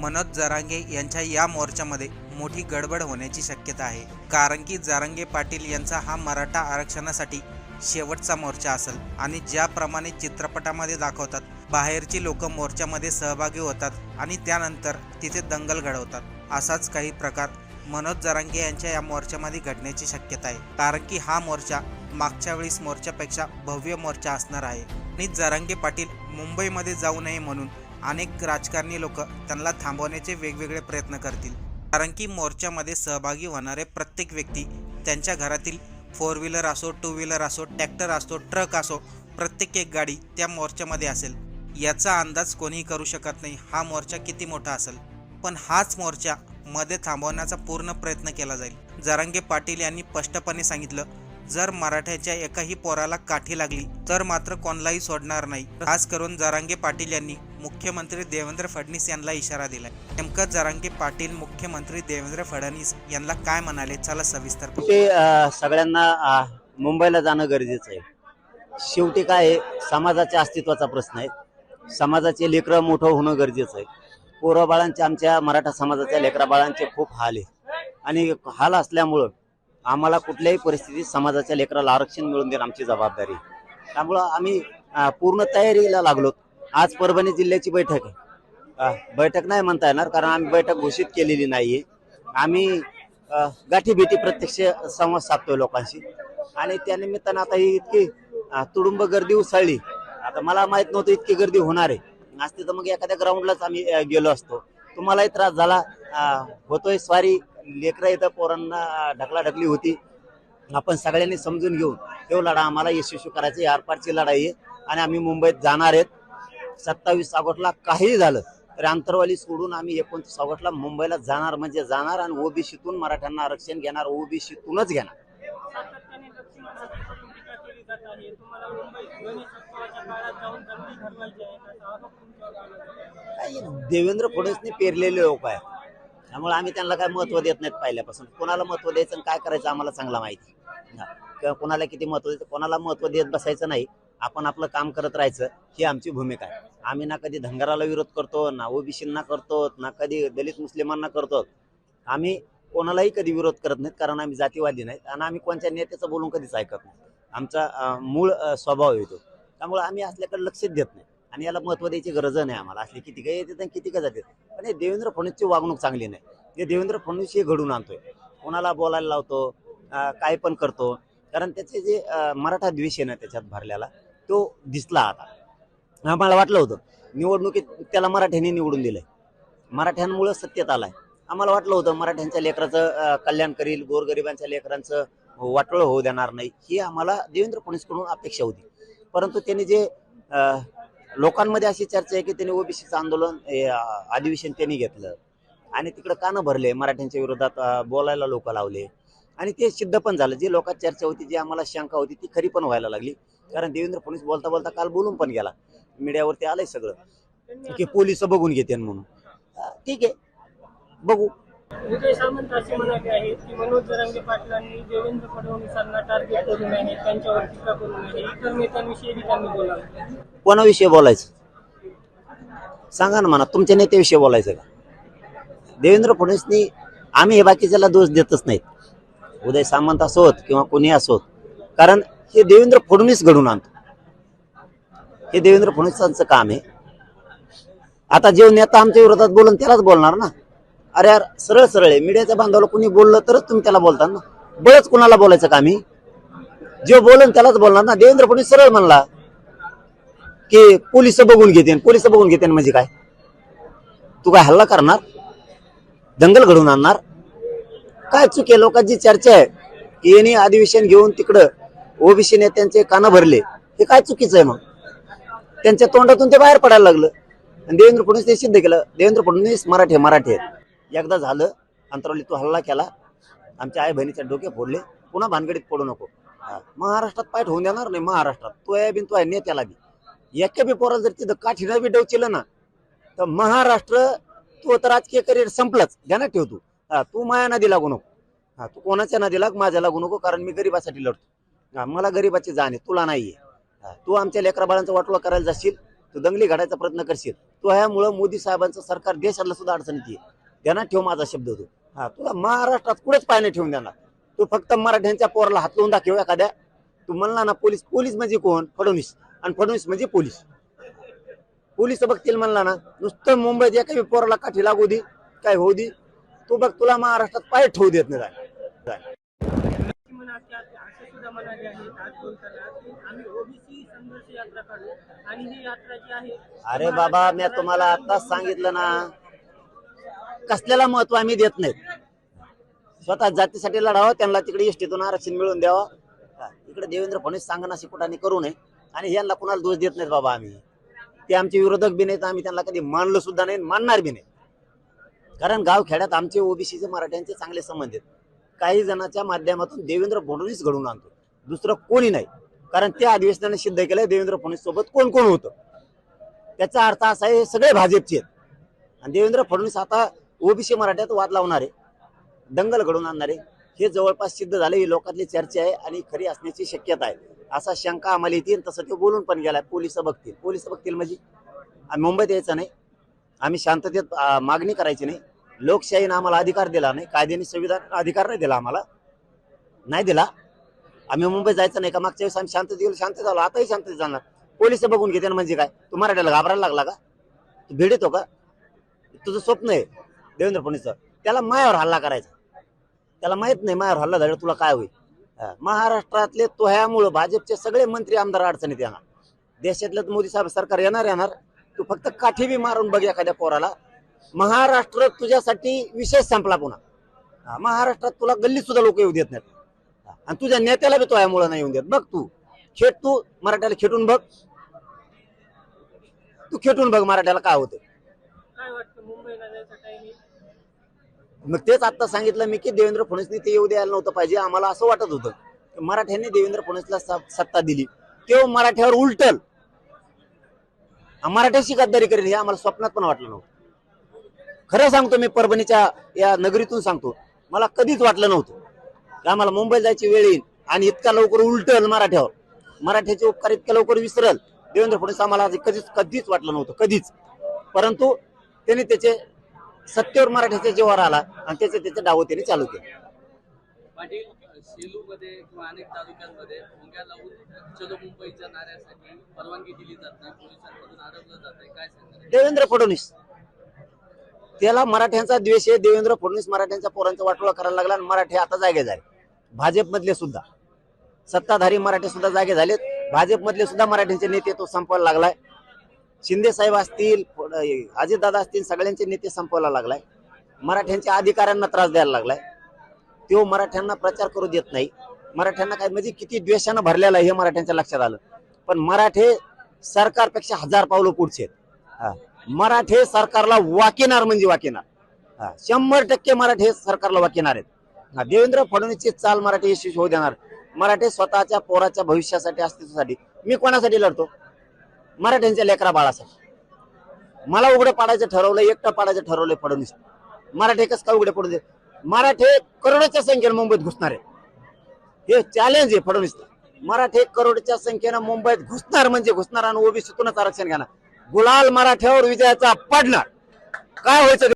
मनोज जरांगे यांच्या या मोर्चामध्ये मोठी गडबड होण्याची शक्यता आहे. कारण की जरांगे पाटील यांचा हा मराठा आरक्षणासाठी शेवटचा मोर्चा असेल आणि ज्याप्रमाणे चित्रपटामध्ये दाखवतात बाहेरची लोक मोर्चामध्ये सहभागी होतात आणि त्यानंतर तिथे दंगल घडवतात असाच काही प्रकार मनोज जरांगे यांच्या या मोर्चामध्ये घडण्याची शक्यता आहे. कारण की हा मोर्चा मागच्या वेळेस मोर्चापेक्षा भव्य मोर्चा असणार आहे. आणि जरांगे पाटील मुंबईमध्ये जाऊ नये म्हणून अनेक राजकारणी लोक त्यांना थांबवण्याचे वेगवेगळे प्रयत्न करतील. कारण की मोर्चामध्ये सहभागी होणारे प्रत्येक व्यक्ती त्यांच्या घरातील फोर व्हीलर असो टू व्हीलर असो ट्रॅक्टर असो ट्रक असो प्रत्येक एक गाडी त्या मोर्चामध्ये असेल. याचा अंदाज कोणीही करू शकत नाही. हा मोर्चा किती मोठा असेल? पण हाच मोर्चा मध्ये थांबवण्याचा पूर्ण प्रयत्न केला जाईल. जरांगे पाटील यांनी स्पष्टपणे सांगितलं जर मराठ्याच्या एकाही पोराला काठी लागली तर मात्र कोणालाही सोडणार नाही. खास करून जरांगे पाटील यांनी मुख्यमंत्री देवेंद्र फडणवीस यांना इशारा दिलाय. नेमकं जरांगे पाटील मुख्यमंत्री देवेंद्र फडणवीस यांना काय म्हणाले? चला सविस्तर ते सगळ्यांना मुंबईला जाणं गरजेचं आहे. शेवटी काय आहे समाजाच्या अस्तित्वाचा प्रश्न आहे. समाजाचे लेकरं मोठं होणं गरजेचं आहे. पोरबाळांचे आमच्या मराठा समाजाच्या लेकरा बाळांचे खूप हाल आहे. आणि हाल असल्यामुळं आम्हाला कुठल्याही परिस्थितीत समाजाच्या लेकराला आरक्षण मिळून देणं आमची जबाबदारी त्यामुळं आम्ही पूर्ण तयारीला लागलो आज परभणी जिल्ह्याची बैठक आहे. अ, बैठक नाही म्हणता येणार कारण आम्ही बैठक घोषित केलेली नाहीये. आम्ही अ, गाठीभेटी प्रत्यक्ष संवाद साधतोय लोकांशी. आणि त्यानिमित्तानं आता ही इतकी अ, तुडुंब गर्दी उसळली. आता मला माहीत नव्हतं इतकी गर्दी होणार आहे. असते तर मग एखाद्या ग्राउंडलाच आम्ही अ, गेलो असतो. तुम्हालाही त्रास झाला. अ, होतोय स्वारी. लेकरं इथं पोरांना अ, ढकलाढकली होती. आपण सगळ्यांनी समजून घेऊन तो लढा आम्हाला यशस्वी करायचा. आरपारची लढाई आहे. आणि आम्ही मुंबईत जाणार आहेत. सत्तावीस ऑगस्टला काहीही झालं तर आंतरवाली सोडून आम्ही एकोणतीस ऑगस्टला मुंबईला जाणार म्हणजे जाणार आणि ओबीसीतून मराठ्यांना आरक्षण घेणार ओबीसीतूनच घेणार. देवेंद्र फडणवीसने पेरलेले लोक आहे त्यामुळे आम्ही त्यांना काय महत्त्व देत नाहीत पहिल्यापासून. कोणाला महत्त्व द्यायचं आणि काय करायचं आम्हाला चांगला माहिती. किंवा कोणाला किती महत्त्व द्यायचं कोणाला महत्त्व देत बसायचं नाही. आपण आपलं काम करत राहायचं ही आमची भूमिका आहे. आम्ही ना कधी धनगराला विरोध करतो ना ओबीसींना करतो ना कधी दलित मुस्लिमांना करतो. आम्ही कोणालाही कधी विरोध करत नाहीत कारण आम्ही जातीवादी नाहीत आणि आम्ही कोणत्या नेत्याचं बोलून कधीच ऐकत नाही. आमचा मूळ स्वभाव येतो त्यामुळे आम्ही असल्याकडे लक्ष देत नाही. आणि याला महत्त्व द्यायची गरज नाही आम्हाला. असले किती काही येतात आणि किती काय जाते. पण हे देवेंद्र फडणवीसची वागणूक चांगली नाही. हे देवेंद्र फडणवीस हे घडून आणतोय. कोणाला बोलायला लावतो काय पण करतो. कारण त्याचे जे मराठा द्वेष आहे ना त्याच्यात भरलेला तो दिसला आता. आम्हाला वाटलं होतं. निवडणुकीत त्याला मराठ्यांनी निवडून दिलंय. मराठ्यांमुळे सत्तेत आलाय. आम्हाला वाटलं होतं मराठ्यांच्या लेकराचं कल्याण करील गोरगरिबांच्या लेकरांचं वाटोळ होऊ देणार नाही. ही आम्हाला देवेंद्र फडणवीसकडून अपेक्षा होती. परंतु त्यांनी जे लोकांमध्ये अशी चर्चा आहे की त्यांनी ओबीसीचं आंदोलन अधिवेशन त्यांनी घेतलं. आणि तिकडं कानं भरले मराठ्यांच्या विरोधात बोलायला लोक लावले. आणि ते सिद्ध पण झालं. जी लोकात चर्चा होती जी आम्हाला शंका होती ती खरी पण व्हायला लागली. कारण देवेंद्र फडणवीस बोलता बोलता काल बोलून पण गेला. मीडियावरती आलंय सगळं. की पोलीस बघून घेते म्हणून. ठीक आहे. बघू. उदय सामंत असे म्हणाले आहेत की मनोज जरांगे पाटलांनी देवेंद्र फडणवीसांना टार्गेट करू नये त्यांच्यावर टीका करू नये. इतर नेत्यांविषयी त्यांनी बोलावं. कोणाविषयी बोलायचं? सांगा ना म्हणा तुमच्या नेत्याविषयी बोलायचं का? देवेंद्र फडणवीसनी आम्ही हे बाकीच्याला दोष देतच नाहीत. उदय सामंत असोत किंवा कोणी असोत. कारण हे देवेंद्र फडणवीस घडून आणतो हे देवेंद्र फडणवीसांचं काम आहे. आता जे नेता आमच्या विरोधात बोलून त्यालाच बोलणार ना. अरे यार सरळ सरळ आहे. मीडियाच्या बांधवाला कुणी बोललं तरच तुम्ही त्याला बोलता ना. बळच कुणाला बोलायचं का मी जे बोलन त्यालाच बोलणार ना. देवेंद्र फडणवीस सरळ म्हणला की पोलीस बघून घेते पोलीस बघून घेते म्हणजे काय? तू काय हल्ला करणार? दंगल घडवून आणणार? काय चुकी आहे? लोकांची चर्चा आहे. की यांनी अधिवेशन घेऊन तिकडं ओबीसी नेत्यांचे कानं भरले. हे काय चुकीचं आहे मग? त्यांच्या तोंडातून ते बाहेर पडायला लागलं. आणि देवेंद्र फडणवीस ते सिद्ध केलं. देवेंद्र फडणवीस मराठी मराठे मराठी आहेत. एकदा झालं अंतरावली तू हल्ला केला. आमच्या आई बहिणीच्या डोके फोडले. पुन्हा भानगडीत पडू नको. महाराष्ट्रात पाठ होऊन देणार नाही महाराष्ट्रात. तो आहे बिन तो आहे नेत्याला बी. एका बी पोराला जर तिथं काठीनं बी डवचिलं ना तर महाराष्ट्र तू तर राजकीय करिअर संपलाच. ध्यानात ठेव तू. हा तू माया नदी लागू नको. हा तू कोणाच्या नदी लाग? माझ्या लागू नको कारण मी गरीबासाठी लढतो. हा मला गरीबाची जाण आहे तुला नाहीये. हा, तू आमच्या लेकरा बाळांचा वाटोळा करायला जाशील तू दंगली घडायचा प्रयत्न करशील. तो ह्यामुळं मोदी साहेबांचं सरकार देशाला सुद्धा अडचणीत येईल. त्यांना ठेव माझा शब्द होतो हा तुला महाराष्ट्रात कुठेच पाय ठेवून देणार. तू फक्त मराठ्यांच्या पोराला हात लावून दाखव एखाद्या. तू म्हणला ना पोलीस पोलीस म्हणजे कोण? फडणवीस. आणि फडणवीस म्हणजे पोलीस. पोलीस बघतील म्हणला ना नुसतं मुंबईत एका पोराला काठी लागू दे काय होऊ दे. तू बघ तुला महाराष्ट्रात पाय ठेवू देत नाही आज- असे सुद्धा म्हणाले आहेत आज बोलताना की आम्ही ओबीसी संघर्ष यात्रा काढू. आणि ही यात्रा जी आहे अरे बाबा मी तुम्हाला आताच सांगितलं ना. कसल्याला महत्त्व आम्ही देत नाहीत. स्वतः जातीसाठी लढावं त्यांना तिकडे एसटीतून आरक्षण मिळवून द्यावं. इकडे देवेंद्र फडणवीस सांगणं कुठाने करू नये. आणि यांना कुणाला दोष देत नाहीत बाबा आम्ही. ते आमचे विरोधक बी नाहीत आम्ही त्यांना कधी मानलं सुद्धा नाही मानणार बी नाही. कारण गाव खेड्यात आमचे ओबीसीचे मराठ्यांचे चांगले संबंध आहेत. काही जणांच्या माध्यमातून देवेंद्र फडणवीस घडवून आणतो. दुसरं कोणी नाही. कारण त्या अधिवेशनाने सिद्ध केलं देवेंद्र फडणवीस सोबत कोण कोण होतं. त्याचा अर्थ असा आहे हे सगळे भाजपचे आहेत. आणि देवेंद्र फडणवीस आता ओबीसी मराठ्यात वाद लावणारे दंगल घडवून आणणारे हे जवळपास सिद्ध झाले ही लोकातली चर्चा आहे आणि खरी असण्याची शक्यता आहे. असा शंका आम्हाला येतील तसं ते बोलून पण गेलाय पोलीस बघतील. पोलीस बघतील म्हणजे? आम्ही मुंबईत यायचं नाही. आम्ही शांततेत मागणी करायची नाही. लोकशाहीनं आम्हाला अधिकार दिला नाही कायद्याने संविधान अधिकार नाही दिला आम्हाला. नाही दिला. आम्ही मुंबईत जायचं नाही का? मागच्या वेळेस आम्ही शांत गेलो शांत झालो आताही शांत जाणार. पोलीस बघून घेते ना म्हणजे काय? तू मराठ्याला घाबरायला लागला का? तू भीड येतो का? तुझं स्वप्न आहे देवेंद्र फडणवीसचं. त्याला मायावर हल्ला करायचा. त्याला माहीत नाही मायावर हल्ला झाला तुला काय होईल. महाराष्ट्रातले महाराष्ट्रातले तोह्यामुळं भाजपचे सगळे मंत्री आमदार अडचणीत येणार. देशातलं मोदी साहेब सरकार येणार येणार. तू फक्त काठी बी मारून बघ एखाद्या पोराला. महाराष्ट्र तुझ्यासाठी विशेष संपला पुन्हा. महाराष्ट्रात तुला गल्लीत सुद्धा लोक येऊ देत नाहीत. आणि तुझ्या नेत्याला बी तोह्यामुळं नाही येऊन देत. बघ तू. खेट तू मराठ्याला खेटून बघ. तू खेटून बघ मराठ्याला काय होतं मग तेच आता सांगितलं मी की देवेंद्र फडणवीसने ते येऊ द्यायला नव्हतं पाहिजे. आम्हाला असं वाटत होतं. मराठ्यांनी देवेंद्र फडणवीसला सत्ता दिली. तेव्हा मराठ्यावर उलटल. मराठ्याशी गद्दारी करेल हे आम्हाला स्वप्नात पण वाटलं नव्हतं. खरं सांगतो मी परभणीच्या या नगरीतून सांगतो. मला कधीच वाटलं नव्हतं. की आम्हाला मुंबईला जायची वेळ येईल आणि इतका लवकर उलटल मराठ्यावर. मराठ्याचे उपकार इतक्या लवकर विसरल. देवेंद्र फडणवीस आम्हाला कधीच कधीच वाटलं नव्हतं कधीच. परंतु त्यांनी त्याचे सत्तेवर मराठ्याच्या जीवावर आला आणि त्याचे त्याचे डाव त्यांनी चालू केले. पाटील सेलू मध्ये किंवा अनेक तालुक्यांमध्ये भोंग्या लावून चलो मुंबईच्या नाऱ्यासाठी परवानगी दिली जात नाही पोलिसांकडून अडवलं जात आहे काय सांगणार? देवेंद्र फडणवीस. त्याला मराठ्यांचा द्वेष आहे. देवेंद्र फडणवीस मराठ्यांच्या पोरांचा वाटोळा करायला लागला आणि मराठी आता जागे झाले. भाजपमधले सुद्धा. सत्ताधारी मराठी सुद्धा जागे झालेत. भाजपमधले सुद्धा मराठ्यांचे नेते तो संपवायला लागलाय. शिंदे साहेब असतील अजितदादा असतील सगळ्यांचे नेते संपवायला लागलाय. मराठ्यांच्या अधिकाऱ्यांना त्रास द्यायला लागलाय. तो मराठ्यांना प्रचार करू देत नाही. मराठ्यांना काय म्हणजे किती द्वेषानं भरलेला आहे हे मराठ्यांच्या लक्षात आलं. पण मराठे सरकारपेक्षा हजार पावलं पुढचे आहेत. हा. मराठे सरकारला वाकिनार म्हणजे वाकिनार. शंभर टक्के मराठे सरकारला वाकिनार आहेत. हा. देवेंद्र फडणवीसची चाल मराठी यशस्वी होऊ देणार. मराठे स्वतःच्या पोराच्या भविष्यासाठी अस्तित्वासाठी. मी कोणासाठी लढतो? मराठ्यांच्या लेकरा बाळासाठी. मला उघडं पाडायचं ठरवलं एकटं पाडायचं ठरवलंय फडणवीस. मराठे कसं का उघडे पडू दे? मराठे करोडच्या संख्येनं मुंबईत घुसणार आहे. हे चॅलेंज आहे फडणवीस मराठे करोडच्या संख्येनं मुंबईत घुसणार म्हणजे घुसणार आणि ओबीसीतूनच आरक्षण घेणार. गुलाल मराठ्यावर विजयाचा पडणार. काय व्हायचं?